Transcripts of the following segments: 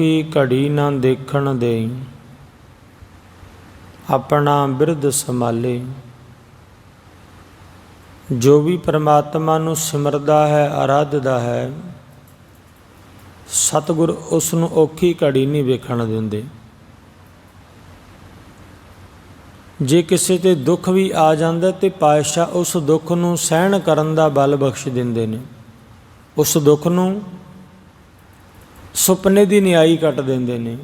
ਔਖੀ ਘੜੀ ਨਾ ਦੇਖਣ ਦੇਈ, ਆਪਣਾ ਬਿਰਧ ਸੰਭਾਲੇ। ਜੋ ਵੀ ਪਰਮਾਤਮਾ ਨੂੰ ਸਿਮਰਦਾ ਹੈ ਆਰਾਧਦਾ ਹੈ, ਸਤਿਗੁਰ ਉਸ ਨੂੰ ਔਖੀ ਘੜੀ ਨਹੀਂ ਵੇਖਣ ਦਿੰਦੇ। ਜੇ ਕਿਸੇ ਤੇ ਦੁੱਖ ਵੀ ਆ ਜਾਂਦਾ ਤੇ ਪਾਤਸ਼ਾਹ ਉਸ ਦੁੱਖ ਨੂੰ ਸਹਿਣ ਕਰਨ ਦਾ ਬਲ ਬਖਸ਼ ਦਿੰਦੇ ਨੇ। ਉਸ ਦੁੱਖ ਨੂੰ ਸੁਪਨੇ ਦੀ ਨਿਆਈ ਕੱਟ ਦਿੰਦੇ ਨੇ।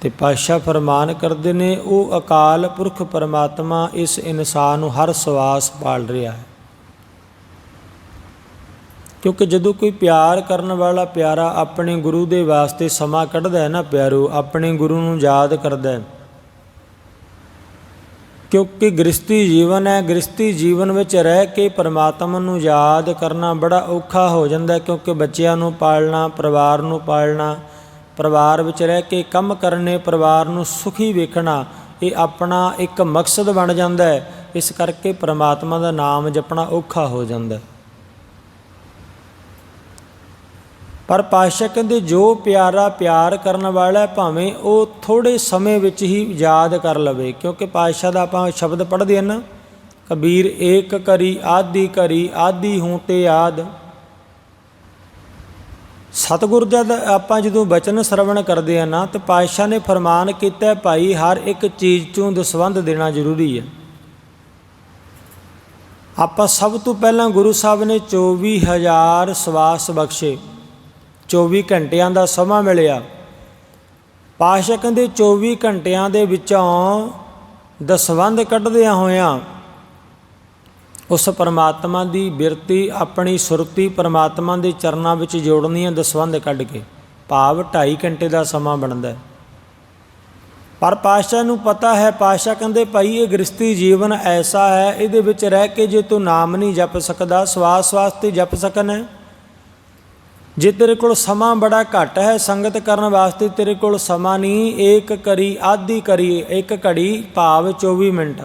ਤੇ ਪਾਤਸ਼ਾਹ ਫਰਮਾਨ ਕਰਦੇ ਨੇ, ਉਹ ਅਕਾਲ ਪੁਰਖ ਪਰਮਾਤਮਾ ਇਸ ਇਨਸਾਨ ਨੂੰ ਹਰ ਸਵਾਸ ਪਾਲ ਰਿਹਾ ਹੈ। ਕਿਉਂਕਿ ਜਦੋਂ ਕੋਈ ਪਿਆਰ ਕਰਨ ਵਾਲਾ ਪਿਆਰਾ ਆਪਣੇ ਗੁਰੂ ਦੇ ਵਾਸਤੇ ਸਮਾਂ ਕੱਢਦਾ ਹੈ ਨਾ ਪਿਆਰੋ, ਆਪਣੇ ਗੁਰੂ ਨੂੰ ਯਾਦ ਕਰਦਾ ਹੈ। ਕਿਉਂਕਿ ਗ੍ਰਸਤੀ ਜੀਵਨ ਹੈ ਗ੍ਰਸਤੀ ਜੀਵਨ ਵਿੱਚ ਰਹਿ ਕੇ ਪਰਮਾਤਮਾ ਨੂੰ ਯਾਦ ਕਰਨਾ ਬੜਾ ਔਖਾ ਹੋ ਜਾਂਦਾ ਕਿਉਂਕਿ ਬੱਚਿਆਂ ਨੂੰ ਪਾਲਣਾ, ਪਰਿਵਾਰ ਨੂੰ ਪਾਲਣਾ, ਪਰਿਵਾਰ ਵਿੱਚ ਰਹਿ ਕੇ ਕੰਮ ਕਰਨੇ, ਪਰਿਵਾਰ ਨੂੰ ਸੁਖੀ ਵੇਖਣਾ, ਇਹ ਆਪਣਾ ਇੱਕ ਮਕਸਦ ਬਣ ਜਾਂਦਾ ਹੈ। ਇਸ ਕਰਕੇ ਪਰਮਾਤਮਾ ਦਾ ਨਾਮ ਜਪਣਾ ਔਖਾ ਹੋ ਜਾਂਦਾ ਹੈ। ਪਰ ਪਾਤਸ਼ਾਹ ਕਹਿੰਦੇ ਜੋ ਪਿਆਰਾ ਪਿਆਰ ਕਰਨ ਵਾਲਾ ਭਾਵੇਂ ਉਹ ਥੋੜੇ ਸਮੇਂ ਵਿੱਚ ਹੀ ਯਾਦ ਕਰ ਲਵੇ, ਕਿਉਂਕਿ ਪਾਤਸ਼ਾਹ ਦਾ ਆਪਾਂ ਸ਼ਬਦ ਪੜ੍ਹਦੇ ਹਾਂ ਨਾ, ਕਬੀਰ ਏਕ ਕਰੀ, ਆਦੀ ਕਰੀ, ਆਦੀ ਹੂੰ ਤੇ ਯਾਦ ਸਤਿਗੁਰ ਜਦ ਆਪਾਂ ਜਦੋਂ ਬਚਨ ਸਰਵਣ ਕਰਦੇ ਆ ਨਾ, ਤੇ ਪਾਤਸ਼ਾਹ ਨੇ ਫਰਮਾਨ ਕੀਤਾ, ਭਾਈ, ਹਰ ਇੱਕ ਚੀਜ਼ ਚੋਂ ਦਸਵੰਧ ਦੇਣਾ ਜ਼ਰੂਰੀ ਹੈ। ਆਪਾਂ ਸਭ ਤੋਂ ਪਹਿਲਾਂ ਗੁਰੂ ਸਾਹਿਬ ਨੇ 24000 ਸਵਾਸ ਬਖਸ਼ੇ। 24 ਘੰਟਿਆਂ ਦਾ ਸਮਾਂ ਮਿਲਿਆ। ਪਾਸ਼ਾ ਕਹਿੰਦੇ 24 ਘੰਟਿਆਂ ਦੇ ਵਿੱਚੋਂ ਦਸਵੰਧ ਕੱਢਦਿਆਂ ਹੋਇਆਂ ਉਸ ਪਰਮਾਤਮਾ ਦੀ ਬਿਰਤੀ ਆਪਣੀ ਸੁਰਤੀ ਪਰਮਾਤਮਾ ਦੇ ਚਰਨਾਂ ਵਿੱਚ ਜੋੜਨੀ ਹੈ, ਦਸਵੰਧ ਕੱਢ ਕੇ। ਭਾਵ 2.5 ਘੰਟੇ ਦਾ ਸਮਾਂ ਬਣਦਾ ਹੈ। ਪਰ ਪਾਸ਼ਾ ਨੂੰ ਪਤਾ ਹੈ, ਪਾਸ਼ਾ ਕਹਿੰਦੇ, ਭਾਈ, ਇਹ ਗ੍ਰਸਤੀ ਜੀਵਨ ਐਸਾ ਹੈ, ਇਹਦੇ ਵਿੱਚ ਰਹਿ ਕੇ ਜੇ ਤੂੰ ਨਾਮ ਨਹੀਂ ਜਪ ਸਕਦਾ ਸਵਾਸ ਸਵਾਸ ਤੇ ਜਪ ਸਕਣ ਹੈ। ਜੇ ਤੇਰੇ ਕੋਲ ਸਮਾਂ ਬੜਾ ਘੱਟ ਹੈ, ਸੰਗਤ ਕਰਨ ਵਾਸਤੇ ਤੇਰੇ ਕੋਲ ਸਮਾਂ ਨਹੀਂ, ਏਕ ਕਰੀ, ਆਧੀ ਕਰੀ, ਇੱਕ ਘੜੀ ਭਾਵ 24 ਮਿੰਟ।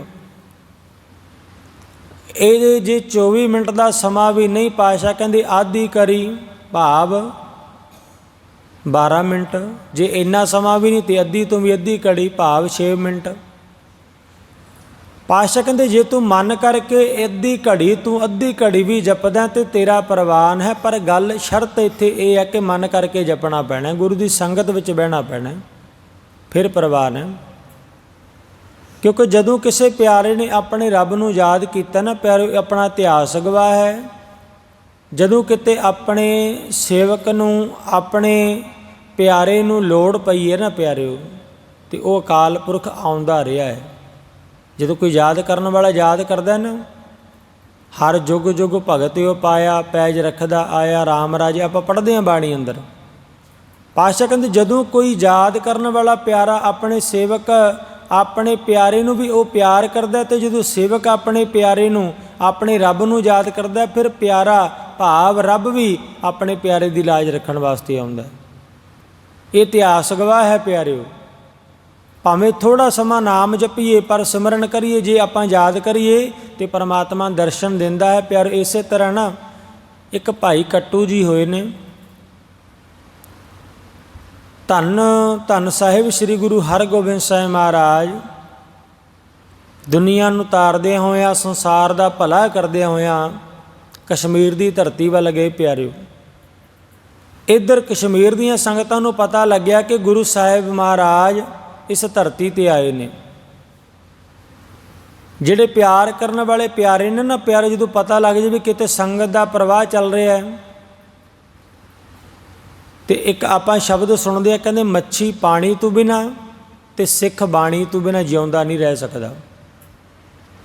ਇਹ ਜੇ 24 ਮਿੰਟ ਦਾ ਸਮਾਂ ਵੀ ਨਹੀਂ ਪਾਸ਼ਾ, ਕਹਿੰਦੇ ਆਧੀ ਕਰੀ ਭਾਵ 12 ਮਿੰਟ। ਜੇ ਇੰਨਾ ਸਮਾਂ ਵੀ ਨਹੀਂ ਤੇ ਅੱਧੀ ਤੋਂ ਵੀ ਅੱਧੀ ਘੜੀ ਭਾਵ 6 ਮਿੰਟ। ਪਾਸ਼ਾ ਕਹਿੰਦੇ, ਜੇ ਤੂੰ ਮਨ ਕਰਕੇ ਅੱਧੀ ਘੜੀ, ਤੂੰ ਅੱਧੀ ਘੜੀ ਵੀ ਜਪਦਾ ਤੇ ਤੇਰਾ ਪ੍ਰਵਾਨ ਹੈ, ਪਰ ਗੱਲ ਸ਼ਰਤ ਇੱਥੇ ਇਹ ਹੈ ਕਿ ਮਨ ਕਰਕੇ ਜਪਣਾ ਪੈਣਾ ਗੁਰੂ ਦੀ ਸੰਗਤ ਵਿੱਚ ਬਹਿਣਾ ਪੈਣਾ ਫਿਰ ਪ੍ਰਵਾਨ ਹੈ। ਕਿਉਂਕਿ ਜਦੋਂ ਕਿਸੇ ਪਿਆਰੇ ਨੇ ਆਪਣੇ ਰੱਬ ਨੂੰ ਯਾਦ ਕੀਤਾ ਨਾ, ਪਿਆਰੇ, ਆਪਣਾ ਇਤਿਹਾਸ ਗਵਾਹ ਹੈ, ਜਦੋਂ ਕਿਤੇ ਆਪਣੇ ਸੇਵਕ ਨੂੰ, ਆਪਣੇ ਪਿਆਰੇ ਨੂੰ ਲੋੜ ਪਈ ਹੈ ਨਾ ਪਿਆਰਿਓ, ਤੇ ਉਹ ਅਕਾਲ ਪੁਰਖ ਆਉਂਦਾ ਰਿਹਾ ਹੈ। ਜਦੋਂ ਕੋਈ ਯਾਦ ਕਰਨ ਵਾਲਾ ਯਾਦ ਕਰਦਾ ਨਾ, ਹਰ ਜੁਗ ਜੁਗ ਭਗਤ ਉਹ ਪਾਇਆ, ਪੈਜ ਰੱਖਦਾ ਆਇਆ RAM ਰਾਜੇ ਆਪਾਂ ਪੜ੍ਹਦੇ ਆਂ ਬਾਣੀ ਅੰਦਰ। ਪਾਸ਼ਾ ਕਹਿੰਦੇ, ਜਦੋਂ ਕੋਈ ਯਾਦ ਕਰਨ ਵਾਲਾ ਪਿਆਰਾ ਆਪਣੇ ਸੇਵਕ ਆਪਣੇ ਪਿਆਰੇ ਨੂੰ ਵੀ ਉਹ ਪਿਆਰ ਕਰਦਾ ਤੇ ਜਦੋਂ ਸੇਵਕ ਆਪਣੇ ਪਿਆਰੇ ਨੂੰ ਆਪਣੇ ਰੱਬ ਨੂੰ ਯਾਦ ਕਰਦਾ ਫਿਰ ਪਿਆਰਾ ਭਾਵ ਰੱਬ ਵੀ ਆਪਣੇ ਪਿਆਰੇ ਦੀ ਲਾਜ ਰੱਖਣ ਵਾਸਤੇ ਆਉਂਦਾ ਇਹ ਇਤਿਹਾਸ ਗਵਾਹ ਹੈ ਪਿਆਰਿਓ। ਭਾਵੇਂ ਥੋੜਾ ਸਮਾਂ ਨਾਮ ਜਪੀਏ, ਪਰ ਸਿਮਰਨ ਕਰੀਏ, ਜੇ ਆਪਾਂ ਯਾਦ ਕਰੀਏ ਤੇ ਪਰਮਾਤਮਾ ਦਰਸ਼ਨ ਦਿੰਦਾ ਹੈ। ਪਿਆਰ, ਇਸੇ ਤਰ੍ਹਾਂ ਨਾ ਇੱਕ ਭਾਈ ਕੱਟੂ ਜੀ ਹੋਏ ਨੇ। ਧੰਨ ਧੰਨ ਸਾਹਿਬ ਸ੍ਰੀ ਗੁਰੂ ਹਰਗੋਬਿੰਦ ਸਾਹਿਬ ਮਹਾਰਾਜ। ਦੁਨੀਆ ਨੂੰ ਤਾਰਦੇ ਹੋਇਆ, ਸੰਸਾਰ ਦਾ ਭਲਾ ਕਰਦੇ ਹੋਇਆਂ ਕਸ਼ਮੀਰ ਦੀ ਧਰਤੀ ਵੱਲ ਗਏ ਪਿਆਰਿਓ। ਇੱਧਰ ਕਸ਼ਮੀਰ ਦੀਆਂ ਸੰਗਤਾਂ ਨੂੰ ਪਤਾ ਲੱਗਿਆ ਕਿ ਗੁਰੂ ਸਾਹਿਬ ਮਹਾਰਾਜ ਇਸ ਧਰਤੀ ਤੇ ਆਏ ਨੇ। ਜਿਹੜੇ ਪਿਆਰ ਕਰਨ ਵਾਲੇ ਪਿਆਰੇ ਨੇ ਨਾ, ਪਿਆਰੇ ਜਦੋਂ ਪਤਾ ਲੱਗ ਜਾਵੇ ਕਿਤੇ ਸੰਗਤ ਦਾ ਪ੍ਰਵਾਹ ਚੱਲ ਰਿਹਾ ਹੈ, ਤੇ ਇੱਕ ਆਪਾਂ ਸ਼ਬਦ ਸੁਣਦੇ ਆ, ਕਹਿੰਦੇ ਮੱਛੀ ਪਾਣੀ ਤੋਂ ਬਿਨਾ ਤੇ ਸਿੱਖ ਬਾਣੀ ਤੋਂ ਬਿਨਾ ਜਿਉਂਦਾ ਨਹੀਂ ਰਹਿ ਸਕਦਾ।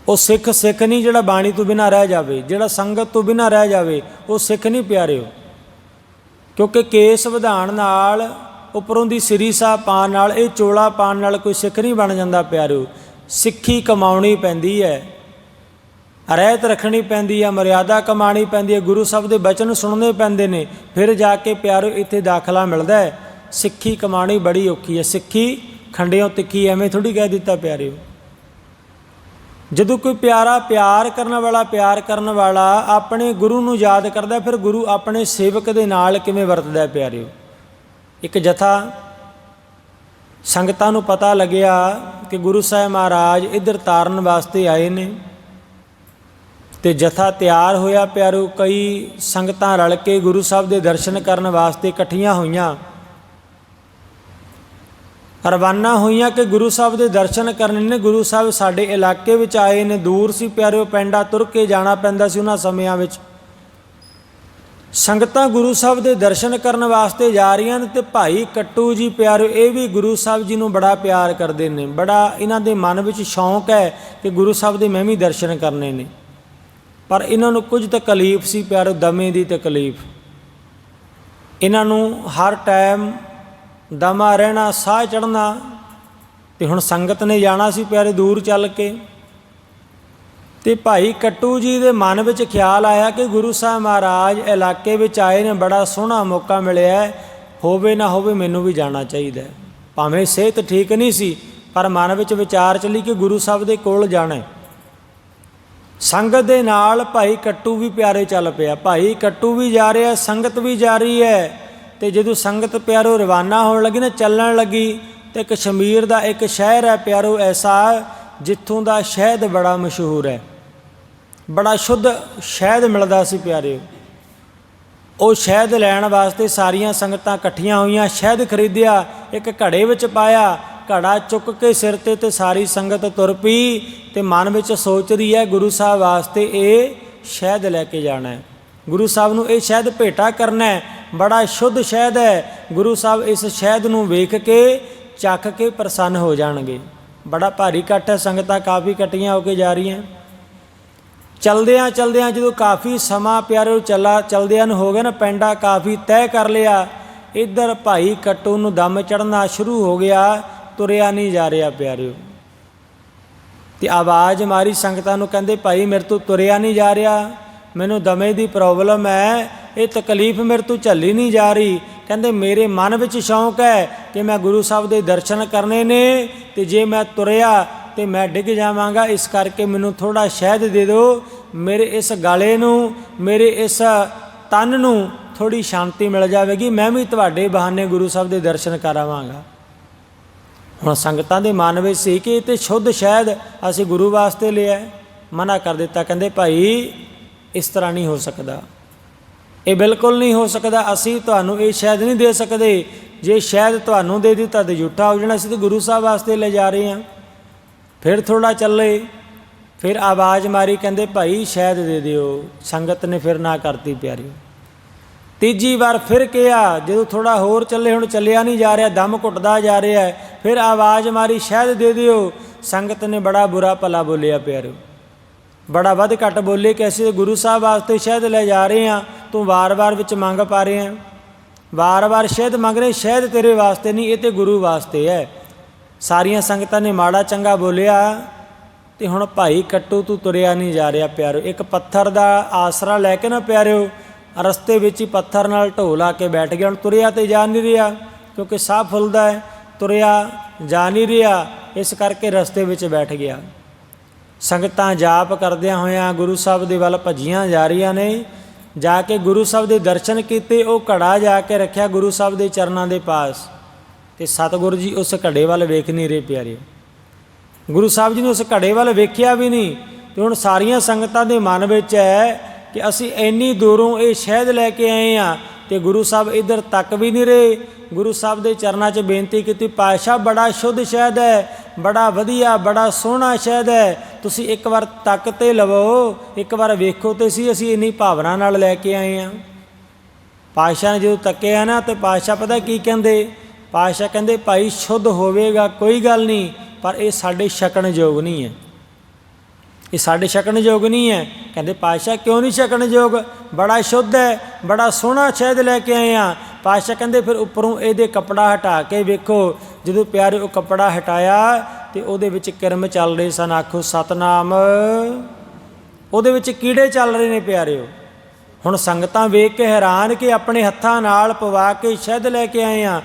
ਉਹ ਸਿੱਖ ਸਿੱਖ ਨਹੀਂ ਜਿਹੜਾ ਬਾਣੀ ਤੋਂ ਬਿਨਾ ਰਹਿ ਜਾਵੇ, ਜਿਹੜਾ ਸੰਗਤ ਤੋਂ ਬਿਨਾ ਰਹਿ ਜਾਵੇ, ਉਹ ਸਿੱਖ ਨਹੀਂ ਪਿਆਰਿਓ। ਕਿਉਂਕਿ ਕੇਸ ਵਿਧਾਨ ਨਾਲ ਉੱਪਰੋਂ ਦੀ ਸ੍ਰੀ ਸਾਹਿਬ ਪਾਣ ਨਾਲ, ਇਹ ਚੋਲਾ ਪਾਣ ਨਾਲ ਕੋਈ ਸਿੱਖ ਨਹੀਂ ਬਣ ਜਾਂਦਾ ਪਿਆਰਿਓ ਸਿੱਖੀ ਕਮਾਉਣੀ ਪੈਂਦੀ ਹੈ। ਰਹਿਤ ਰੱਖਣੀ ਪੈਂਦੀ ਹੈ, ਮਰਿਆਦਾ ਕਮਾਣੀ ਪੈਂਦੀ ਹੈ। ਗੁਰੂ ਸਾਹਿਬ ਦੇ ਬਚਨ ਸੁਣਨੇ ਪੈਂਦੇ ਨੇ। ਫਿਰ ਜਾ ਕੇ ਪਿਆਰਿਓ ਇੱਥੇ ਦਾਖਲਾ ਮਿਲਦਾ ਹੈ। ਸਿੱਖੀ ਕਮਾਣੀ ਬੜੀ ਔਖੀ ਹੈ। ਸਿੱਖੀ ਖੰਡਿਓ ਤਿੱਖੀ ਐਵੇਂ ਥੋੜੀ ਕਹਿ ਦਿੱਤਾ ਪਿਆਰਿਓ? ਜਦੋਂ ਕੋਈ ਪਿਆਰਾ ਪਿਆਰ ਕਰਨ ਵਾਲਾ, ਪਿਆਰ ਕਰਨ ਵਾਲਾ ਆਪਣੇ ਗੁਰੂ ਨੂੰ ਯਾਦ ਕਰਦਾ ਫਿਰ ਗੁਰੂ ਆਪਣੇ ਸੇਵਕ ਦੇ ਨਾਲ ਕਿਵੇਂ ਵਰਤਦਾ ਪਿਆਰਿਓ? ਇੱਕ ਜਥਾ ਸੰਗਤਾਂ ਨੂੰ ਪਤਾ ਲੱਗਿਆ ਕਿ ਗੁਰੂ ਸਾਹਿਬ ਮਹਾਰਾਜ ਇੱਧਰ ਤਾਰਨ ਵਾਸਤੇ ਆਏ ਨੇ ਤੇ ਜਥਾ ਤਿਆਰ ਹੋਇਆ ਪਿਆਰੋ ਕਈ ਸੰਗਤਾਂ ਰਲ ਕੇ ਗੁਰੂ ਸਾਹਿਬ ਦੇ ਦਰਸ਼ਨ ਕਰਨ ਵਾਸਤੇ ਇਕੱਠੀਆਂ ਹੋਈਆਂ। ਰਵਾਨਾ ਹੋਈਆਂ ਕਿ ਗੁਰੂ ਸਾਹਿਬ ਦੇ ਦਰਸ਼ਨ ਕਰਨ ਨੇ, ਗੁਰੂ ਸਾਹਿਬ ਸਾਡੇ ਇਲਾਕੇ ਵਿੱਚ ਆਏ ਨੇ, ਦੂਰ ਸੀ ਪਿਆਰਿਓ, ਪੈਂਡਾ ਤੁਰ ਕੇ ਜਾਣਾ ਪੈਂਦਾ ਸੀ ਉਹਨਾਂ ਸਮਿਆਂ ਵਿੱਚ। ਸੰਗਤਾਂ ਗੁਰੂ ਸਾਹਿਬ ਦੇ ਦਰਸ਼ਨ ਕਰਨ ਵਾਸਤੇ ਜਾ ਰਹੀਆਂ ਨੇ ਤੇ ਭਾਈ ਕੱਟੂ ਜੀ ਪਿਆਰਿਓ ਇਹ ਵੀ ਗੁਰੂ ਸਾਹਿਬ ਜੀ ਨੂੰ ਬੜਾ ਪਿਆਰ ਕਰਦੇ ਨੇ। ਬੜਾ ਇਹਨਾਂ ਦੇ ਮਨ ਵਿੱਚ ਸ਼ੌਂਕ ਹੈ ਕਿ ਗੁਰੂ ਸਾਹਿਬ ਦੇ ਮੈਂ ਵੀ ਦਰਸ਼ਨ ਕਰਨੇ ਨੇ। ਪਰ ਇਹਨਾਂ ਨੂੰ ਕੁਝ ਤਕਲੀਫ ਸੀ ਪਿਆਰਿਓ ਦਮੇ ਦੀ ਤਕਲੀਫ। ਇਹਨਾਂ ਨੂੰ ਹਰ ਟਾਈਮ ਦਮਾ ਰਹਿਣਾ, ਸਾਹ ਚੜਨਾ ਤੇ ਹੁਣ ਸੰਗਤ ਨੇ ਜਾਣਾ ਸੀ ਪਿਆਰੇ ਦੂਰ ਚੱਲ ਕੇ। ਤੇ ਭਾਈ ਕੱਟੂ ਜੀ ਦੇ ਮਨ ਵਿੱਚ ਖਿਆਲ ਆਇਆ ਕਿ ਗੁਰੂ ਸਾਹਿਬ ਮਹਾਰਾਜ ਇਲਾਕੇ ਵਿੱਚ ਆਏ ਨੇ, ਬੜਾ ਸੋਹਣਾ ਮੌਕਾ ਮਿਲਿਆ ਹੋਵੇ ਨਾ ਹੋਵੇ ਮੈਨੂੰ ਵੀ ਜਾਣਾ ਚਾਹੀਦਾ ਭਾਵੇਂ ਸਿਹਤ ਠੀਕ ਨਹੀਂ ਸੀ, ਪਰ ਮਨ ਵਿੱਚ ਵਿਚਾਰ ਚੱਲੀ ਕਿ ਗੁਰੂ ਸਾਹਿਬ ਦੇ ਕੋਲ ਜਾਣਾ ਸੰਗਤ ਦੇ ਨਾਲ ਭਾਈ ਕੱਟੂ ਵੀ ਪਿਆਰੇ ਚੱਲ ਪਿਆ। ਭਾਈ ਕੱਟੂ ਵੀ ਜਾ ਰਿਹਾ, ਸੰਗਤ ਵੀ ਜਾ ਰਹੀ ਹੈ। ਤੇ ਜਦੋਂ ਸੰਗਤ ਪਿਆਰੋ ਰਵਾਨਾ ਹੋਣ ਲੱਗੀ ਨਾ, ਚੱਲਣ ਲੱਗੀ, ਤੇ ਕਸ਼ਮੀਰ ਦਾ ਇੱਕ ਸ਼ਹਿਰ ਹੈ ਪਿਆਰੋ, ਐਸਾ ਜਿੱਥੋਂ ਦਾ ਸ਼ਹਿਦ ਬੜਾ ਮਸ਼ਹੂਰ ਹੈ। ਬੜਾ ਸ਼ੁੱਧ ਸ਼ਹਿਦ ਮਿਲਦਾ ਸੀ ਪਿਆਰਿਓ ਉਹ ਸ਼ਹਿਦ ਲੈਣ ਵਾਸਤੇ ਸਾਰੀਆਂ ਸੰਗਤਾਂ ਇਕੱਠੀਆਂ ਹੋਈਆਂ, ਸ਼ਹਿਦ ਖਰੀਦਿਆ, ਇੱਕ ਘੜੇ ਵਿੱਚ ਪਾਇਆ, ਘੜਾ ਚੁੱਕ ਕੇ ਸਿਰ ਤੇ ਤੇ ਸਾਰੀ ਸੰਗਤ ਤੁਰ ਪਈ ਤੇ ਮਨ ਵਿੱਚ ਸੋਚਦੀ ਹੈ, ਗੁਰੂ ਸਾਹਿਬ ਵਾਸਤੇ ਇਹ ਸ਼ਹਿਦ ਲੈ ਕੇ ਜਾਣਾ ਹੈ। ਗੁਰੂ ਸਾਹਿਬ ਨੂੰ ਇਹ ਸ਼ਹਿਦ ਭੇਟਾ ਕਰਨਾ ਹੈ, ਬੜਾ ਸ਼ੁੱਧ ਸ਼ਹਿਦ ਹੈ। ਗੁਰੂ ਸਾਹਿਬ ਇਸ ਸ਼ਹਿਦ ਨੂੰ ਵੇਖ ਕੇ ਚੱਖ ਕੇ ਪ੍ਰਸੰਨ ਹੋ ਜਾਣਗੇ। ਬੜਾ ਭਾਰੀ ਇਕੱਠ ਹੈ, ਸੰਗਤਾਂ ਕਾਫੀ ਇਕੱਠੀਆਂ ਹੋ ਕੇ ਜਾ ਰਹੀਆਂ। ਚਲਦਿਆਂ ਚਲਦਿਆਂ ਜਦੋਂ ਕਾਫੀ ਸਮਾਂ ਪਿਆਰੇ ਚੱਲਾ, ਚਲਦਿਆਂ ਨੂੰ ਹੋ ਗਿਆ ਨਾ ਪੈਂਡਾ ਕਾਫੀ ਤੈਅ ਕਰ ਲਿਆ, ਇੱਧਰ ਭਾਈ ਕੱਟੂ ਨੂੰ ਦਮ ਚੜਨਾ ਸ਼ੁਰੂ ਹੋ ਗਿਆ, ਤੁਰਿਆ ਨਹੀਂ ਜਾ ਰਿਹਾ ਪਿਆਰਿਓ। ਤੇ ਆਵਾਜ਼ ਮਾਰੀ ਸੰਗਤਾਂ ਨੂੰ ਕਹਿੰਦੇ, ਭਾਈ ਮੇਰੇ ਤੋਂ ਤੁਰਿਆ ਨਹੀਂ ਜਾ ਰਿਹਾ, ਮੈਨੂੰ ਦਮੇ ਦੀ ਪ੍ਰੋਬਲਮ ਹੈ, ਇਹ ਤਕਲੀਫ ਮੇਰੇ ਤੋਂ ਝੱਲੀ ਨਹੀਂ ਜਾ ਰਹੀ। ਕਹਿੰਦੇ, ਮੇਰੇ ਮਨ ਵਿੱਚ ਸ਼ੌਂਕ ਹੈ ਕਿ ਮੈਂ ਗੁਰੂ ਸਾਹਿਬ ਦੇ ਦਰਸ਼ਨ ਕਰਨੇ ਨੇ ਤੇ ਜੇ ਮੈਂ ਤੁਰਿਆ ਤੇ ਮੈਂ ਡਿੱਗ ਜਾਵਾਂਗਾ। ਇਸ ਕਰਕੇ ਮੈਨੂੰ ਥੋੜਾ ਸ਼ਹਿਦ ਦੇ ਦਿਓ। ਮੇਰੇ ਇਸ ਗਾਲੇ ਨੂੰ, ਮੇਰੇ ਇਸ ਤਨ ਨੂੰ ਥੋੜੀ ਸ਼ਾਂਤੀ ਮਿਲ ਜਾਵੇਗੀ। ਮੈਂ ਵੀ ਤੁਹਾਡੇ ਬਹਾਨੇ ਗੁਰੂ ਸਾਹਿਬ ਦੇ ਦਰਸ਼ਨ ਕਰਾਵਾਂਗਾ। ਹੁਣ ਸੰਗਤਾਂ ਦੇ ਮਨ ਵਿੱਚ ਸੀ ਕਿ ਇਹ ਤੇ ਸ਼ੁੱਧ ਸ਼ਹਿਦ ਅਸੀਂ ਗੁਰੂ ਵਾਸਤੇ ਲਿਆ ਮਨਾ ਕਰ ਦਿੱਤਾ। ਕਹਿੰਦੇ, ਭਾਈ, ਇਸ ਤਰ੍ਹਾਂ ਨਹੀਂ ਹੋ ਸਕਦਾ। ਇਹ ਬਿਲਕੁਲ ਨਹੀਂ ਹੋ ਸਕਦਾ। ਅਸੀਂ ਤੁਹਾਨੂੰ ਇਹ ਸ਼ਹਿਦ ਨਹੀਂ ਦੇ ਸਕਦੇ। ਜੇ ਸ਼ਾਇਦ ਤੁਹਾਨੂੰ ਦੇ ਦਿੱਤਾ ਤੇ ਝੂਠਾ ਹੋ ਜਾਣਾ, ਅਸੀਂ ਤਾਂ ਗੁਰੂ ਸਾਹਿਬ ਵਾਸਤੇ ਲੈ ਜਾ ਰਹੇ ਹਾਂ। ਫਿਰ ਥੋੜਾ ਚੱਲੇ, ਫਿਰ ਆਵਾਜ਼ ਮਾਰੀ, ਕਹਿੰਦੇ, ਭਾਈ, ਸ਼ਹਿਦ ਦੇ ਦਿਓ, ਸੰਗਤ ਨੇ ਫਿਰ ਨਾ ਕਰਤੀ ਪਿਆਰੀ। ਤੀਜੀ ਵਾਰ ਫਿਰ ਕਿਹਾ, ਜਦੋਂ ਥੋੜਾ ਹੋਰ ਚੱਲੇ, ਹੁਣ ਚੱਲਿਆ ਨਹੀਂ ਜਾ ਰਿਹਾ, ਦਮ ਘੁੱਟਦਾ ਜਾ ਰਿਹਾ ਫਿਰ ਆਵਾਜ਼ ਮਾਰੀ, ਸ਼ਹਿਦ ਦੇ ਦਿਓ। ਸੰਗਤ ਨੇ ਬੜਾ ਬੁਰਾ ਭਲਾ ਬੋਲਿਆ, ਪਿਆਰਿਓ। ਬੜਾ ਵੱਧ ਘੱਟ ਬੋਲੇ ਕਿ ਅਸੀਂ ਗੁਰੂ ਸਾਹਿਬ ਵਾਸਤੇ ਸ਼ਹਿਦ ਲੈ ਜਾ ਰਹੇ ਹਾਂ, ਤੂੰ ਵਾਰ-ਵਾਰ ਵਿੱਚ ਮੰਗ ਪਾ ਰਹੇ ਹਾਂ। ਵਾਰ-ਵਾਰ ਸ਼ਹਿਦ ਮੰਗ ਰਹੇ, ਸ਼ਹਿਦ ਤੇਰੇ ਵਾਸਤੇ ਨਹੀਂ, ਇਹ ਤੇ ਗੁਰੂ ਵਾਸਤੇ ਹੈ। ਸਾਰੀਆਂ ਸੰਗਤਾਂ ਨੇ ਮਾੜਾ ਚੰਗਾ ਬੋਲਿਆ ਤੇ ਹੁਣ ਭਾਈ ਕੱਟੂ ਤੂੰ ਤੁਰਿਆ ਨਹੀਂ ਜਾ ਰਿਹਾ ਪਿਆਰਿਓ ਇੱਕ ਪੱਥਰ ਦਾ ਆਸਰਾ ਲੈ ਕੇ ਨਾ ਪਿਆਰਿਓ, ਰਸਤੇ ਵਿੱਚ ਹੀ ਪੱਥਰ ਨਾਲ ਢੋ ਲਾ ਕੇ ਬੈਠ ਗਿਆ। ਹੁਣ ਤੁਰਿਆ ਤੇ ਜਾ ਨਹੀਂ ਰਿਹਾ, ਕਿਉਂਕਿ ਸਾਹ ਫੁੱਲਦਾ ਹੈ। ਤੁਰਿਆ ਜਾ ਨਹੀਂ ਰਿਹਾ, ਇਸ ਕਰਕੇ ਰਸਤੇ ਵਿੱਚ ਬੈਠ ਗਿਆ। ਸੰਗਤਾਂ ਜਾਪ ਕਰਦਿਆਂ ਹੋਇਆਂ ਗੁਰੂ ਸਾਹਿਬ ਦੇ ਵੱਲ ਭੱਜੀਆਂ ਜਾ ਰਹੀਆਂ ਨੇ। ਜਾ ਕੇ ਗੁਰੂ ਸਾਹਿਬ ਦੇ ਦਰਸ਼ਨ ਕੀਤੇ, ਉਹ ਘੜਾ ਜਾ ਕੇ ਰੱਖਿਆ ਗੁਰੂ ਸਾਹਿਬ ਦੇ ਚਰਨਾਂ ਦੇ ਪਾਸ। ਤੇ ਸਤਿਗੁਰੂ ਜੀ ਉਸ ਘੜੇ ਵੱਲ ਵੇਖ ਨਹੀਂ ਰਹੇ ਪਿਆਰੇ। ਗੁਰੂ ਸਾਹਿਬ ਜੀ ਨੇ ਉਸ ਘੜੇ ਵੱਲ ਵੇਖਿਆ ਵੀ ਨਹੀਂ ਤੇ ਹੁਣ ਸਾਰੀਆਂ ਸੰਗਤਾਂ ਦੇ ਮਨ ਵਿੱਚ ਹੈ ਕਿ ਅਸੀਂ ਇੰਨੀ ਦੂਰੋਂ ਇਹ ਸ਼ਹਿਦ ਲੈ ਕੇ ਆਏ ਆ ਤੇ ਗੁਰੂ ਸਾਹਿਬ ਇੱਧਰ ਤੱਕ ਵੀ ਨਹੀਂ ਰਹੇ। ਗੁਰੂ ਸਾਹਿਬ ਦੇ ਚਰਨਾਂ 'ਚ ਬੇਨਤੀ ਕੀਤੀ ਪਾਸ਼ਾ ਬੜਾ ਸ਼ੁੱਧ ਸ਼ਹਿਦ ਹੈ, ਬੜਾ ਵਧੀਆ, ਬੜਾ ਸੋਹਣਾ ਸ਼ਹਿਦ ਹੈ। ਤੁਸੀਂ ਇੱਕ ਵਾਰ ਤੱਕ ਤੇ ਲਵੋ, ਇੱਕ ਵਾਰ ਵੇਖੋ ਤੇ ਸੀ ਅਸੀਂ ਇੰਨੀ ਭਾਵਨਾ ਨਾਲ ਲੈ ਕੇ ਆਏ ਆ ਪਾਸ਼ਾ ਨੇ ਜਦੋਂ ਤੱਕਿਆ ਨਾ ਤੇ ਪਾਸ਼ਾ ਪਤਾ ਕੀ ਕਹਿੰਦੇ? ਪਾਸ਼ਾ ਕਹਿੰਦੇ, ਭਾਈ, ਸ਼ੁੱਧ ਹੋਵੇਗਾ, ਕੋਈ ਗੱਲ ਨਹੀਂ, ਪਰ ਇਹ ਸਾਡੇ ਛਕਣ ਯੋਗ ਨਹੀਂ ਹੈ। ਇਹ ਸਾਡੇ ਛਕਣ ਯੋਗ ਨਹੀਂ ਹੈ। ਕਹਿੰਦੇ, ਪਾਤਸ਼ਾਹ, ਕਿਉਂ ਨਹੀਂ ਛਕਣ ਯੋਗ? ਬੜਾ ਸ਼ੁੱਧ ਹੈ, ਬੜਾ ਸੋਹਣਾ ਸ਼ਹਿਦ ਲੈ ਕੇ ਆਏ ਆ। ਪਾਤਸ਼ਾਹ ਕਹਿੰਦੇ, ਫਿਰ ਉੱਪਰੋਂ ਇਹਦੇ ਕਪੜਾ ਹਟਾ ਕੇ ਵੇਖੋ, ਜਦੋਂ ਪਿਆਰੇ ਉਹ ਕਪੜਾ ਹਟਾਇਆ, ਤੇ ਉਹਦੇ ਵਿੱਚ ਕਿਰਮ ਚੱਲ ਰਹੇ ਸਨ। ਆਖੋ, ਸਤਨਾਮ। ਉਹਦੇ ਵਿੱਚ ਕੀੜੇ ਚੱਲ ਰਹੇ ਨੇ ਪਿਆਰਿਓ। ਹੁਣ ਸੰਗਤਾਂ ਵੇਖ ਕੇ ਹੈਰਾਨ ਕਿ ਆਪਣੇ ਹੱਥਾਂ ਨਾਲ ਪਵਾ ਕੇ ਸ਼ਹਿਦ ਲੈ ਕੇ ਆਏ ਆ।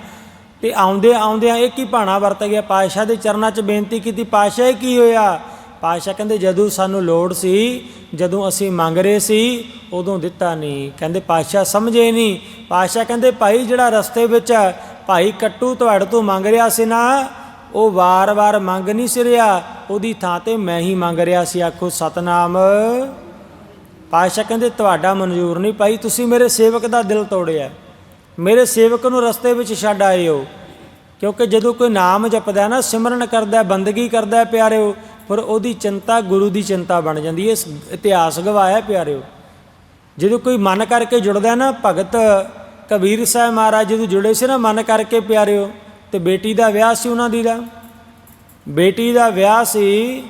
ਤੇ ਆਉਂਦੇ ਆਉਂਦਿਆਂ ਇਹ ਕੀ ਭਾਣਾ ਵਰਤ ਗਿਆ? ਪਾਤਸ਼ਾਹ ਦੇ ਚਰਨਾਂ 'ਚ ਬੇਨਤੀ ਕੀਤੀ, ਪਾਤਸ਼ਾਹ, ਇਹ ਕੀ ਹੋਇਆ? ਪਾਤਸ਼ਾਹ ਕਹਿੰਦੇ, ਜਦੋਂ ਸਾਨੂੰ ਲੋੜ ਸੀ, ਜਦੋਂ ਅਸੀਂ ਮੰਗ ਰਹੇ ਸੀ, ਉਦੋਂ ਦਿੱਤਾ ਨਹੀਂ। ਕਹਿੰਦੇ, ਪਾਤਸ਼ਾਹ ਸਮਝੇ ਨਹੀਂ। ਪਾਤਸ਼ਾਹ ਕਹਿੰਦੇ, ਭਾਈ, ਜਿਹੜਾ ਰਸਤੇ ਵਿੱਚ ਭਾਈ ਕੱਟੂ ਤੁਹਾਡੇ ਤੋਂ ਮੰਗ ਰਿਹਾ ਸੀ ਨਾ, ਉਹ ਵਾਰ-ਵਾਰ ਮੰਗ ਨਹੀਂ ਸੀ ਰਿਹਾ। ਉਹਦੀ ਥਾਂ ਤੇ ਮੈਂ ਹੀ ਮੰਗ ਰਿਹਾ ਸੀ। ਆਖੋ, ਸਤਨਾਮ। ਪਾਸ਼ਾ ਕਹਿੰਦੇ, ਤੁਹਾਡਾ ਮਨਜ਼ੂਰ ਨਹੀਂ, ਭਾਈ, ਤੁਸੀਂ ਮੇਰੇ ਸੇਵਕ ਦਾ ਦਿਲ ਤੋੜਿਆ। ਮੇਰੇ ਸੇਵਕ ਨੂੰ ਰਸਤੇ ਵਿੱਚ ਛੱਡ ਆਏ ਹੋ ਕਿਉਂਕਿ ਜਦੋਂ ਕੋਈ ਨਾਮ ਜਪਦਾ ਨਾ, ਸਿਮਰਨ ਕਰਦਾ ਬੰਦਗੀ ਕਰਦਾ ਹੈ, ਪਿਆਰਿਓ, ਫਿਰ ਉਹਦੀ ਚਿੰਤਾ ਗੁਰੂ ਦੀ ਚਿੰਤਾ ਬਣ ਜਾਂਦੀ ਹੈ। ਇਸ ਇਤਿਹਾਸ ਗਵਾਇਆ ਪਿਆਰਿਓ। ਜਦੋਂ ਕੋਈ ਮਨ ਕਰਕੇ ਜੁੜਦਾ ਨਾ, ਭਗਤ ਕਬੀਰ ਸਾਹਿਬ ਮਹਾਰਾਜ ਜਦੋਂ ਜੁੜੇ ਸੀ ਨਾ, ਮਨ ਕਰਕੇ ਪਿਆਰਿਓ, ਤੇ ਬੇਟੀ ਦਾ ਵਿਆਹ ਸੀ ਉਹਨਾਂ ਦੀ ਦਾ। ਬੇਟੀ ਦਾ ਵਿਆਹ ਸੀ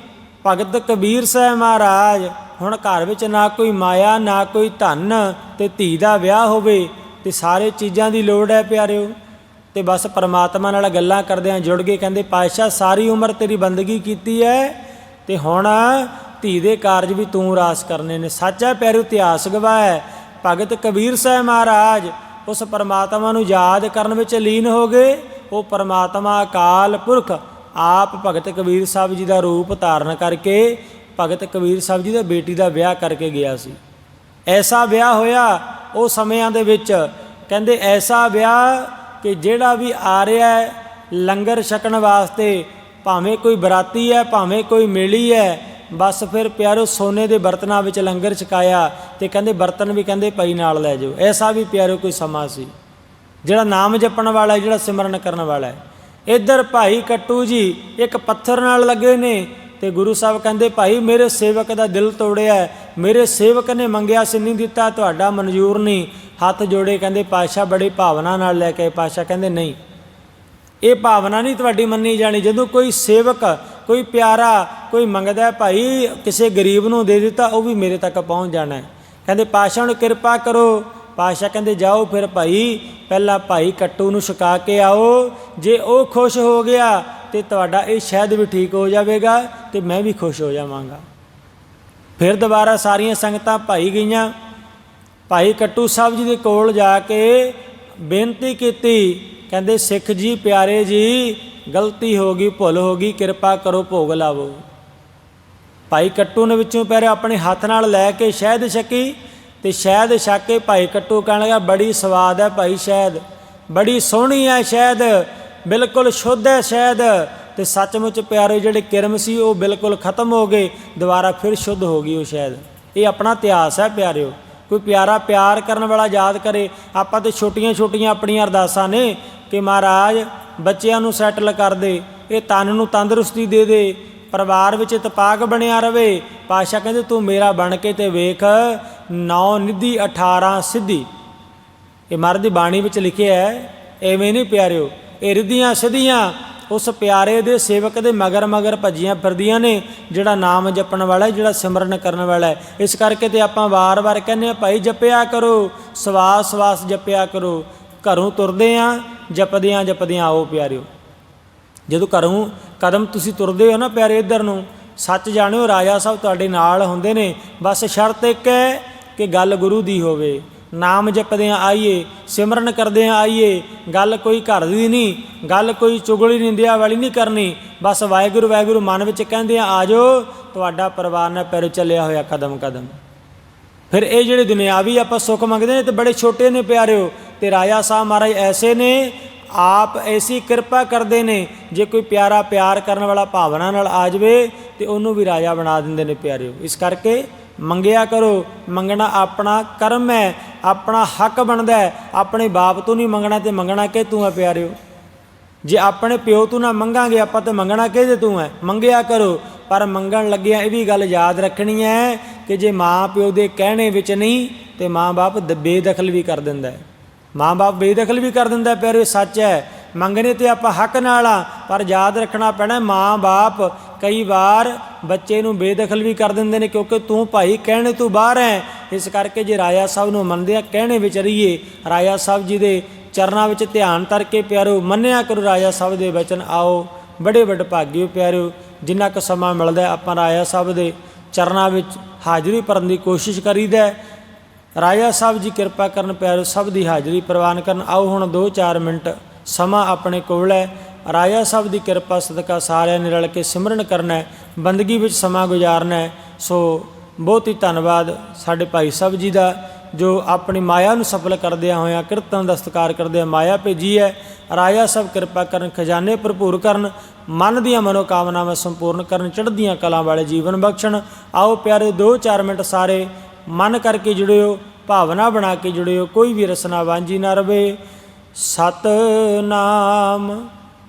ਭਗਤ ਕਬੀਰ ਸਾਹਿਬ ਮਹਾਰਾਜ। ਹੁਣ ਘਰ ਵਿੱਚ ਨਾ ਕੋਈ ਮਾਇਆ, ਨਾ ਕੋਈ ਧਨ ਤੇ ਧੀ ਦਾ ਵਿਆਹ ਹੋਵੇ ਤੇ ਸਾਰੇ ਚੀਜ਼ਾਂ ਦੀ ਲੋੜ ਹੈ ਪਿਆਰਿਓ, ਤੇ ਬਸ ਪਰਮਾਤਮਾ ਨਾਲ ਗੱਲਾਂ ਕਰਦਿਆਂ ਜੁੜ ਗਏ ਕਹਿੰਦੇ, ਪਾਤਸ਼ਾਹ, ਸਾਰੀ ਉਮਰ ਤੇਰੀ ਬੰਦਗੀ ਕੀਤੀ ਹੈ, ਤੇ ਹੁਣ ਧੀ ਦੇ ਕਾਰਜ ਵੀ ਤੂੰ ਰਾਸ ਕਰਨੇ ਨੇ। ਸੱਚਾ ਪਿਆਰਿਓ, ਇਤਿਹਾਸ ਗਵਾਹ ਹੈ। ਭਗਤ ਕਬੀਰ ਸਾਹਿਬ ਮਹਾਰਾਜ ਉਸ ਪਰਮਾਤਮਾ ਨੂੰ ਯਾਦ ਕਰਨ ਵਿੱਚ ਲੀਨ ਹੋ ਗਏ। ਉਹ ਪਰਮਾਤਮਾ ਅਕਾਲ ਪੁਰਖ, ਆਪ ਭਗਤ ਕਬੀਰ ਸਾਹਿਬ ਜੀ ਦਾ ਰੂਪ ਧਾਰਨ ਕਰਕੇ ਭਗਤ ਕਬੀਰ ਸਾਹਿਬ ਜੀ ਦੇ ਬੇਟੀ ਦਾ ਵਿਆਹ ਕਰਕੇ ਗਿਆ ਸੀ। ਐਸਾ ਵਿਆਹ ਹੋਇਆ ਉਹ ਸਮਿਆਂ ਦੇ ਵਿੱਚ। ਕਹਿੰਦੇ ਐਸਾ ਵਿਆਹ ਕਿ ਜਿਹੜਾ ਵੀ ਆ ਰਿਹਾ ਹੈ, ਲੰਗਰ ਛਕਣ ਵਾਸਤੇ, ਭਾਵੇਂ ਕੋਈ ਬਰਾਤੀ ਹੈ, ਭਾਵੇਂ ਕੋਈ ਮੇਲੀ ਹੈ, ਬਸ ਫਿਰ ਪਿਆਰੋ ਸੋਨੇ ਦੇ ਬਰਤਨਾਂ ਵਿੱਚ ਲੰਗਰ ਛਕਾਇਆ ਤੇ ਕਹਿੰਦੇ ਬਰਤਨ ਵੀ ਕਹਿੰਦੇ ਪਈ ਨਾਲ ਲੈ ਜਾਓ। ਐਸਾ ਵੀ ਪਿਆਰੋ ਕੋਈ ਸਮਾਂ ਸੀ। ਜਿਹੜਾ ਨਾਮ ਜਪਣ ਵਾਲਾ ਜਿਹੜਾ ਸਿਮਰਨ ਕਰਨ ਵਾਲਾ ਹੈ। ਇੱਧਰ ਭਾਈ ਕੱਟੂ ਜੀ ਇੱਕ ਪੱਥਰ ਨਾਲ ਲੱਗੇ ਨੇ ਤੇ ਗੁਰੂ ਸਾਹਿਬ ਕਹਿੰਦੇ, ਭਾਈ, ਮੇਰੇ ਸੇਵਕ ਦਾ ਦਿਲ ਤੋੜਿਆ ਮੇਰੇ ਸੇਵਕ ਨੇ ਮੰਗਿਆ ਸੀ, ਨਹੀਂ ਦਿੱਤਾ, ਤੁਹਾਡਾ ਮਨਜ਼ੂਰ ਨਹੀਂ। ਹੱਥ ਜੋੜੇ ਕਹਿੰਦੇ ਪਾਸ਼ਾ ਬੜੀ ਭਾਵਨਾ ਨਾਲ ਲੈ ਕੇ ਆਏ। ਪਾਸ਼ਾ ਕਹਿੰਦੇ, ਨਹੀਂ, ਇਹ ਭਾਵਨਾ ਨਹੀਂ ਤੁਹਾਡੀ ਮੰਨੀ ਜਾਣੀ। ਜਦੋਂ ਕੋਈ ਸੇਵਕ, ਕੋਈ ਪਿਆਰਾ, ਕੋਈ ਮੰਗਦਾ, ਭਾਈ, ਕਿਸੇ ਗਰੀਬ ਨੂੰ ਦੇ ਦਿੱਤਾ, ਉਹ ਵੀ ਮੇਰੇ ਤੱਕ ਪਹੁੰਚ ਜਾਣਾ ਹੈ। ਕਹਿੰਦੇ ਪਾਸ਼ਾ ਨੂੰ ਕਿਰਪਾ ਕਰੋ। ਪਾਸ਼ਾ ਕਹਿੰਦੇ, ਜਾਓ ਫਿਰ ਭਾਈ, ਪਹਿਲਾਂ ਭਾਈ ਕੱਟੂ ਨੂੰ ਛਕਾ ਕੇ ਆਓ। ਜੇ ਉਹ ਖੁਸ਼ ਹੋ ਗਿਆ ਤੇ ਤੁਹਾਡਾ ਇਹ ਸ਼ਾਇਦ ਵੀ ਠੀਕ ਹੋ ਜਾਵੇਗਾ ਤੇ ਮੈਂ ਵੀ ਖੁਸ਼ ਹੋ ਜਾਵਾਂਗਾ। ਫਿਰ ਦੁਬਾਰਾ ਸਾਰੀਆਂ ਸੰਗਤਾਂ ਭਾਈ ਗਈਆਂ। ਭਾਈ ਕੱਟੂ ਸਾਹਿਬ ਜੀ ਦੇ ਕੋਲ ਜਾ ਕੇ ਬੇਨਤੀ ਕੀਤੀ, ਕਹਿੰਦੇ, ਸਿੱਖ ਜੀ, ਪਿਆਰੇ ਜੀ, ਗਲਤੀ ਹੋ ਗਈ, ਭੁੱਲ ਹੋ ਗਈ, ਕਿਰਪਾ ਕਰੋ, ਭੋਗ ਲਾਵੋ। ਭਾਈ ਕੱਟੂ ਨੇ ਵਿੱਚੋਂ ਪੈਰੇ ਆਪਣੇ ਹੱਥ ਨਾਲ ਲੈ ਕੇ ਸ਼ਹਿਦ ਛਕੀ ਤੇ ਸ਼ਹਿਦ ਛਕ ਕੇ ਭਾਈ ਕੱਟੂ ਕਹਿਣ ਲੱਗਾ, ਬੜੀ ਸਵਾਦ ਹੈ ਭਾਈ ਸ਼ਹਿਦ, ਬੜੀ ਸੋਹਣੀ ਹੈ ਸ਼ਹਿਦ ਬਿਲਕੁਲ ਸ਼ੁੱਧ ਹੈ ਸ਼ਾਇਦ। ਤੇ ਸੱਚਮੁੱਚ ਪਿਆਰੇ ਜਿਹੜੇ ਕਿਰਮ ਸੀ, ਉਹ ਬਿਲਕੁਲ ਖਤਮ ਹੋ ਗਏ। ਦੁਬਾਰਾ ਫਿਰ ਸ਼ੁੱਧ ਹੋ ਗਈ ਉਹ ਸ਼ਾਇਦ। ਇਹ ਆਪਣਾ ਇਤਿਹਾਸ ਹੈ ਪਿਆਰਿਓ। ਕੋਈ ਪਿਆਰਾ ਪਿਆਰ ਕਰਨ ਵਾਲਾ ਯਾਦ ਕਰੇ। ਆਪਾਂ ਤੇ ਛੋਟੀਆਂ ਛੋਟੀਆਂ ਆਪਣੀਆਂ ਅਰਦਾਸਾਂ ਨੇ ਕਿ ਮਹਾਰਾਜ ਬੱਚਿਆਂ ਨੂੰ ਸੈਟਲ ਕਰ ਦੇ। ਇਹ ਤਨ ਨੂੰ ਤੰਦਰੁਸਤੀ ਦੇ ਦੇ। ਪਰਿਵਾਰ ਵਿੱਚ ਤਪਾਕ ਬਣਿਆ ਰਵੇ। ਪਾਸ਼ਾ ਕਹਿੰਦੇ, ਤੂੰ ਮੇਰਾ ਬਣ ਕੇ ਤੇ ਵੇਖ। 9 ਨਿਧੀ 18 ਸਿੱਧੀ। ਇਹ ਮਹਾਰਾਜ ਦੀ ਬਾਣੀ ਵਿੱਚ ਲਿਖਿਆ ਹੈ, ਐਵੇਂ ਨਹੀਂ ਪਿਆਰਿਓ। ਇਹ ਰਿੱਧੀਆਂ ਸਿੱਧੀਆਂ, ਉਸ ਪਿਆਰੇ ਦੇ ਸੇਵਕ ਦੇ ਮਗਰ ਮਗਰ ਭੱਜੀਆਂ ਫਿਰਦੀਆਂ ਨੇ, ਜਿਹੜਾ ਨਾਮ ਜਪਣ ਵਾਲਾ ਹੈ, ਜਿਹੜਾ ਸਿਮਰਨ ਕਰਨ ਵਾਲਾ ਹੈ। ਇਸ ਕਰਕੇ ਤੇ ਆਪਾਂ ਵਾਰ-ਵਾਰ ਕਹਿੰਦੇ ਆ ਭਾਈ ਜਪਿਆ ਕਰੋ, ਸਵਾਸ ਸਵਾਸ ਜਪਿਆ ਕਰੋ। ਘਰੋਂ ਤੁਰਦੇ ਆ ਜਪਦਿਆਂ ਜਪਦਿਆਂ ਆਓ ਪਿਆਰਿਓ, ਜਦੋਂ ਘਰੋਂ ਕਦਮ ਤੁਸੀਂ ਤੁਰਦੇ ਹੋ ਨਾ ਪਿਆਰੇ ਇੱਧਰ ਨੂੰ, ਸੱਚ ਜਾਣਿਓ ਰਾਜਾ ਸਾਹਿਬ ਤੁਹਾਡੇ ਨਾਲ ਹੁੰਦੇ ਨੇ। ਬਸ ਸ਼ਰਤ ਇੱਕ ਹੈ ਕਿ ਗੱਲ ਗੁਰੂ ਦੀ ਹੋਵੇ। ਨਾਮ ਜਪਦਿਆਂ ਆਈਏ, ਸਿਮਰਨ ਕਰਦਿਆਂ ਆਈਏ, ਗੱਲ ਕੋਈ ਘਰ ਦੀ ਨਹੀਂ, ਗੱਲ ਕੋਈ ਚੁਗਲੀ ਨਿੰਦਿਆ ਵਾਲੀ ਨਹੀਂ ਕਰਨੀ, ਬਸ ਵਾਹਿਗੁਰੂ ਵਾਹਿਗੁਰੂ ਮਨ ਵਿੱਚ ਕਹਿੰਦੇ ਆ ਆਜੋ, ਤੁਹਾਡਾ ਪਰਿਵਾਰ ਨਾਲ ਪੈਰ ਚੱਲਿਆ ਹੋਇਆ ਕਦਮ ਕਦਮ ਫਿਰ ਇਹ ਜਿਹੜੇ ਦੁਨਿਆਵੀ ਆਪਾਂ ਸੁੱਖ ਮੰਗਦੇ ਨੇ ਤੇ ਬੜੇ ਛੋਟੇ ਨੇ ਪਿਆਰਿਓ, ਤੇ ਰਾਜਾ ਸਾਹਿਬ ਮਹਾਰਾਜ ਐਸੇ ਨੇ, ਆਪ ਐਸੀ ਕਿਰਪਾ ਕਰਦੇ ਨੇ, ਜੇ ਕੋਈ ਪਿਆਰਾ ਪਿਆਰ ਕਰਨ ਵਾਲਾ ਭਾਵਨਾ ਨਾਲ ਆ ਜਾਵੇ, ਤੇ ਉਹਨੂੰ ਵੀ ਰਾਜਾ ਬਣਾ ਦਿੰਦੇ ਨੇ ਪਿਆਰਿਓ। ਇਸ ਕਰਕੇ ਮੰਗਿਆ ਕਰੋ। ਮੰਗਣਾ ਆਪਣਾ ਕਰਮ ਹੈ, ਆਪਣਾ ਹੱਕ ਬਣਦਾ ਹੈ। ਆਪਣੇ ਬਾਪ ਤੋਂ ਨਹੀਂ ਮੰਗਣਾ ਤੇ ਮੰਗਣਾ ਕਿ ਤੂੰ ਹੈ ਪਿਆਰਿਓ? ਜੇ ਆਪਣੇ ਪਿਓ ਤੋਂ ਨਾ ਮੰਗਾਂਗੇ, ਆਪਾਂ ਤੇ ਮੰਗਣਾ ਕਿਹਦੇ ਤੂੰ ਹੈ? ਮੰਗਿਆ ਕਰੋ। ਪਰ ਮੰਗਣ ਲੱਗਿਆ ਇਹ ਵੀ ਗੱਲ ਯਾਦ ਰੱਖਣੀ ਹੈ ਕਿ ਜੇ ਮਾਂ ਪਿਓ ਦੇ ਕਹਿਣੇ ਵਿੱਚ ਨਹੀਂ, ਤੇ ਮਾਂ-ਬਾਪ ਬੇਦਖਲ ਵੀ ਕਰ ਦਿੰਦਾ ਹੈ। ਮਾਂ-ਬਾਪ ਬੇਦਖਲ ਵੀ ਕਰ ਦਿੰਦਾ ਪਿਆਰੇ ਸੱਚ ਹੈ। ਮੰਗਣੇ ਤੇ ਆਪਾਂ ਹੱਕ ਨਾਲ ਆ ਪਰ ਯਾਦ ਰੱਖਣਾ ਪੈਣਾ ਮਾਂ-ਬਾਪ ਕਈ ਵਾਰ ਬੱਚੇ ਨੂੰ ਬੇਦਖਲ ਵੀ ਕਰ ਦਿੰਦੇ ਨੇ ਕਿਉਂਕਿ ਤੂੰ ਭਾਈ ਕਹਿਣੇ ਤੋਂ ਬਾਹਰ ਹੈ। ਇਸ ਕਰਕੇ ਜੇ ਰਾਜਾ ਸਾਹਿਬ ਨੂੰ ਮੰਨਦੇ ਆ ਕਹਿਣੇ ਵਿੱਚ ਰਹੀਏ ਰਾਜਾ ਸਾਹਿਬ ਜੀ ਦੇ ਚਰਨਾਂ ਵਿੱਚ ਧਿਆਨ ਧਰ ਕੇ ਪਿਆਰੋ ਮੰਨਿਆ ਕਰੋ ਰਾਜਾ ਸਾਹਿਬ ਦੇ ਬਚਨ, ਆਓ ਬੜੇ ਵੱਡ ਭਾਗਿਓ ਪਿਆਰਿਓ, ਜਿੰਨਾ ਕੁ ਸਮਾਂ ਮਿਲਦਾ ਆਪਾਂ ਰਾਜਾ ਸਾਹਿਬ ਦੇ ਚਰਨਾਂ ਵਿੱਚ ਹਾਜ਼ਰੀ ਭਰਨ ਦੀ ਕੋਸ਼ਿਸ਼ ਕਰੀਦਾ ਰਾਜਾ ਸਾਹਿਬ ਜੀ ਕਿਰਪਾ ਕਰਨ ਪਿਆਰੋ ਸਭ ਦੀ ਹਾਜ਼ਰੀ ਪ੍ਰਵਾਨ ਕਰਨ। ਆਓ ਹੁਣ 2-4 ਮਿੰਟ ਸਮਾਂ ਆਪਣੇ ਕੋਲ ਹੈ। ਰਾਜਾ ਸਾਹਿਬ ਦੀ ਕਿਰਪਾ ਸਦਕਾ ਸਾਰਿਆਂ ਨੇ ਰਲ ਕੇ ਸਿਮਰਨ ਕਰਨਾ ਹੈ, ਬੰਦਗੀ ਵਿੱਚ ਸਮਾਂ ਗੁਜ਼ਾਰਨਾ ਹੈ। ਸੋ ਬਹੁਤ ਹੀ ਧੰਨਵਾਦ ਸਾਡੇ ਭਾਈ ਸਾਹਿਬ ਜੀ ਦਾ, ਜੋ ਆਪਣੀ ਮਾਇਆ ਨੂੰ ਸਫਲ ਕਰਦਿਆਂ ਹੋਇਆਂ ਕੀਰਤਨ ਦਾ ਸਤਿਕਾਰ ਕਰਦਿਆਂ ਮਾਇਆ ਭੇਜੀ ਹੈ। ਰਾਜਾ ਸਭ ਕਿਰਪਾ ਕਰਨ, ਖਜ਼ਾਨੇ ਭਰਪੂਰ ਕਰਨ, ਮਨ ਦੀਆਂ ਮਨੋਕਾਮਨਾਵਾਂ ਸੰਪੂਰਨ ਕਰਨ, ਚੜ੍ਹਦੀਆਂ ਕਲਾਂ ਵਾਲੇ ਜੀਵਨ ਬਖਸ਼ਣ। ਆਓ ਪਿਆਰੇ 2-4 ਮਿੰਟ ਸਾਰੇ ਮਨ ਕਰਕੇ ਜੁੜਿਓ, ਭਾਵਨਾ ਬਣਾ ਕੇ ਜੁੜਿਓ, ਕੋਈ ਵੀ ਰਸਨਾ ਵਾਂਝੀ ਨਾ ਰਵੇ। ਸਤਨਾਮ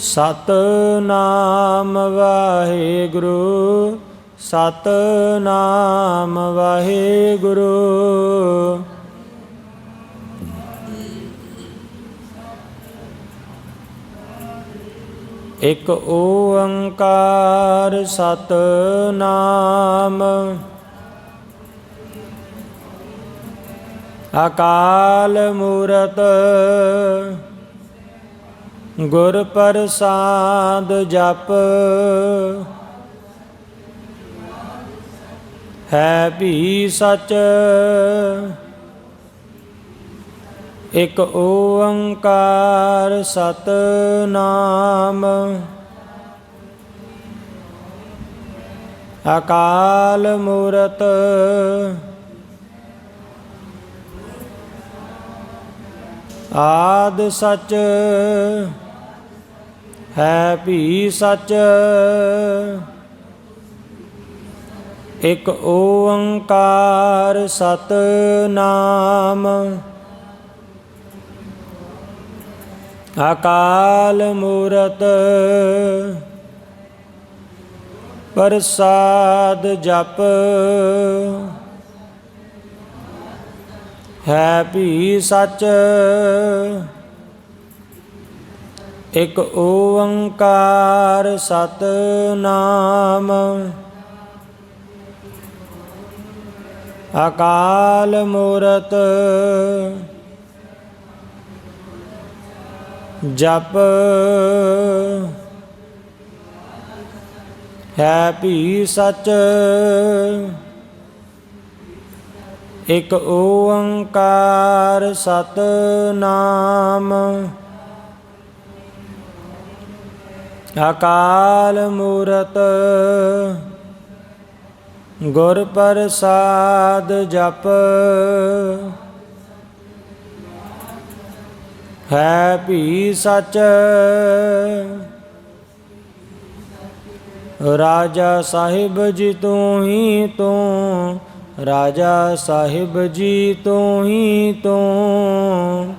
ਸਤਨਾਮ ਵਾਹਿਗੁਰੂ ਸਤਨਾਮ ਵਾਹਿਗੁਰੂ। ਇਕ ਓੰਕਾਰ ਸਤਨਾਮ। ਅਕਾਲ ਮੂਰਤ ਗੁਰ ਪ੍ਰਸਾਦ ਜਪ। ਹੈ ਵੀ ਸਚ। ਇਕ ਓੰਕਾਰ ਸਤਨਾਮ। ਅਕਾਲ ਮੂਰਤ। ਆਦ ਸਚ। ਹੈ ਭੀ ਸਚ। ਇਕ ਓੰਕਾਰ ਸਤਨਾਮ। ਅਕਾਲ ਮੂਰਤ ਪ੍ਰਸਾਦ ਜਪ। ਹੈ ਭੀ ਸੱਚ। ਇਕ ਓੰਕਾਰ ਸਤਨਾਮ। ਅਕਾਲ ਮੂਰਤ ਜਪ ਹੈ ਵੀ ਸਚ। ਇਕ ਓੰਕਾਰ ਸਤਨਾਮ। ਅਕਾਲ ਮੂਰਤ, ਗੁਰ ਪ੍ਰਸਾਦ ਜਪ। ਹੈ ਵੀ ਸਚ, ਰਾਜਾ ਸਾਹਿਬ ਜੀ ਤੂੰ ਹੀ ਤੂੰ, ਰਾਜਾ ਸਾਹਿਬ ਜੀ ਤੂੰ ਹੀ ਤੂੰ।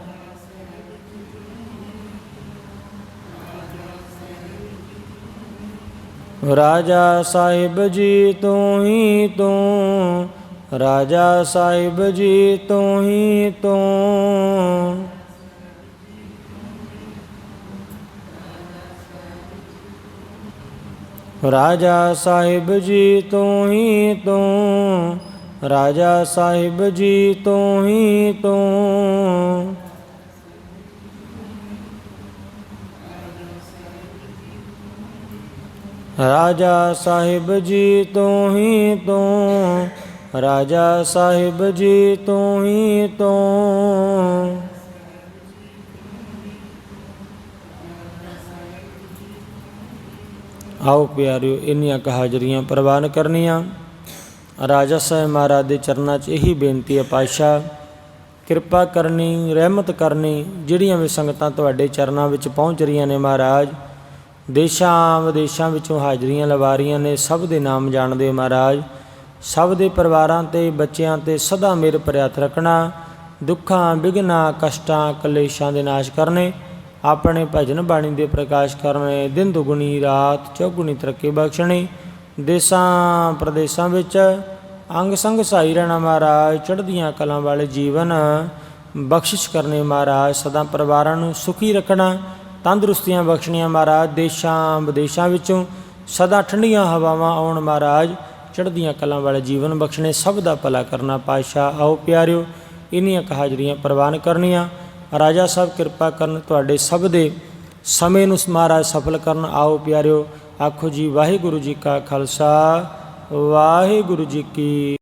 ਰਾਜਾ ਸਾਹਿਬ ਜੀ ਤੂੰ ਹੀ ਤੂੰ, ਰਾਜਾ ਸਾਹਿਬ ਜੀ ਤੂੰ ਹੀ ਤੂੰ। ਰਾਜਾ ਸਾਹਿਬ ਜੀ ਤੂੰ ਹੀ ਤੂੰ, ਰਾਜਾ ਸਾਹਿਬ ਜੀ ਤੂੰ ਹੀ ਤੂੰ। ਰਾਜਾ ਸਾਹਿਬ ਜੀ ਤੂੰ ਹੀ ਤੂੰ, ਰਾਜਾ ਸਾਹਿਬ ਜੀ ਤੂੰ ਹੀ ਤੂੰ। ਆਓ ਪਿਆਰਿਓ, ਇੰਨੀਆਂ ਕਹਾਜਰੀਆਂ ਪ੍ਰਵਾਨ ਕਰਨੀਆਂ। ਰਾਜਾ ਸਾਹਿਬ ਮਹਾਰਾਜ ਦੇ ਚਰਨਾਂ 'ਚ ਇਹੀ ਬੇਨਤੀ ਹੈ, ਪਾਤਸ਼ਾਹ, ਕਿਰਪਾ ਕਰਨੀ, ਰਹਿਮਤ ਕਰਨੀ, ਜਿਹੜੀਆਂ ਵੀ ਸੰਗਤਾਂ ਤੁਹਾਡੇ ਚਰਨਾਂ ਵਿੱਚ ਪਹੁੰਚ ਰਹੀਆਂ ਨੇ ਮਹਾਰਾਜ ਦੇਸ਼ਾਂ ਵਿਦੇਸ਼ਾਂ ਵਿੱਚੋਂ ਹਾਜ਼ਰੀਆਂ ਲਵਾ ਰਹੀਆਂ ਨੇ ਸਭ ਦੇ ਨਾਮ ਜਾਣਦੇ ਮਹਾਰਾਜ। ਸਭ ਦੇ ਪਰਿਵਾਰਾਂ ਤੇ, ਬੱਚਿਆਂ ਤੇ ਸਦਾ ਮੇਰ ਭਰਿਆ ਰੱਖਣਾ। ਦੁੱਖਾਂ ਵਿਘਨਾਂ ਕਸ਼ਟਾਂ, ਕਲੇਸ਼ਾਂ ਦੇ ਨਾਸ਼ ਕਰਨੇ, ਆਪਣੇ ਭਜਨ ਬਾਣੀ ਦੇ ਪ੍ਰਕਾਸ਼ ਕਰਨੇ, ਦਿਨ ਦੁਗਣੀ, ਰਾਤ ਚੌਗੁਣੀ ਤਰੱਕੀ ਬਖਸ਼ਣੀ। ਦੇਸਾਂ, ਪ੍ਰਦੇਸਾਂ ਵਿੱਚ ਅੰਗ ਸੰਗ ਸਹਾਈ ਰਹਿਣਾ ਮਹਾਰਾਜ। ਚੜ੍ਹਦੀਆਂ ਕਲਾਂ ਵਾਲੇ ਜੀਵਨ ਬਖਸ਼ਿਸ਼ ਕਰਨੇ ਮਹਾਰਾਜ। ਸਦਾ ਪਰਿਵਾਰਾਂ ਨੂੰ ਸੁਖੀ ਰੱਖਣਾ। ਤੰਦਰੁਸਤੀਆਂ ਬਖਸ਼ਣੀਆਂ ਮਹਾਰਾਜ, ਦੇਸ਼ਾਂ ਵਿਦੇਸ਼ਾਂ ਵਿੱਚੋਂ ਸਦਾ ਠੰਡੀਆਂ ਹਵਾਵਾਂ ਆਉਣ ਮਹਾਰਾਜ, ਚੜ੍ਹਦੀਆਂ ਕਲਾਂ ਵਾਲੇ ਜੀਵਨ ਬਖਸ਼ਣੇ, ਸਭ ਦਾ ਭਲਾ ਕਰਨਾ ਪਾਤਸ਼ਾਹ, ਆਓ ਪਿਆਰਿਓ, ਇਨੀਆਂ ਕਹਾਜ਼ਰੀਆਂ ਪ੍ਰਵਾਨ ਕਰਨੀਆਂ। ਰਾਜਾ ਸਾਹਿਬ ਕਿਰਪਾ ਕਰਨ ਤੁਹਾਡੇ ਸਭ ਦੇ ਸਮੇਂ ਨੂੰ ਮਹਾਰਾਜ ਸਫਲ ਕਰਨ। ਆਓ ਪਿਆਰਿਓ, ਆਖੋ ਜੀ, ਵਾਹਿਗੁਰੂ ਜੀ ਕਾ ਖਾਲਸਾ, ਵਾਹਿਗੁਰੂ ਜੀ ਕੀ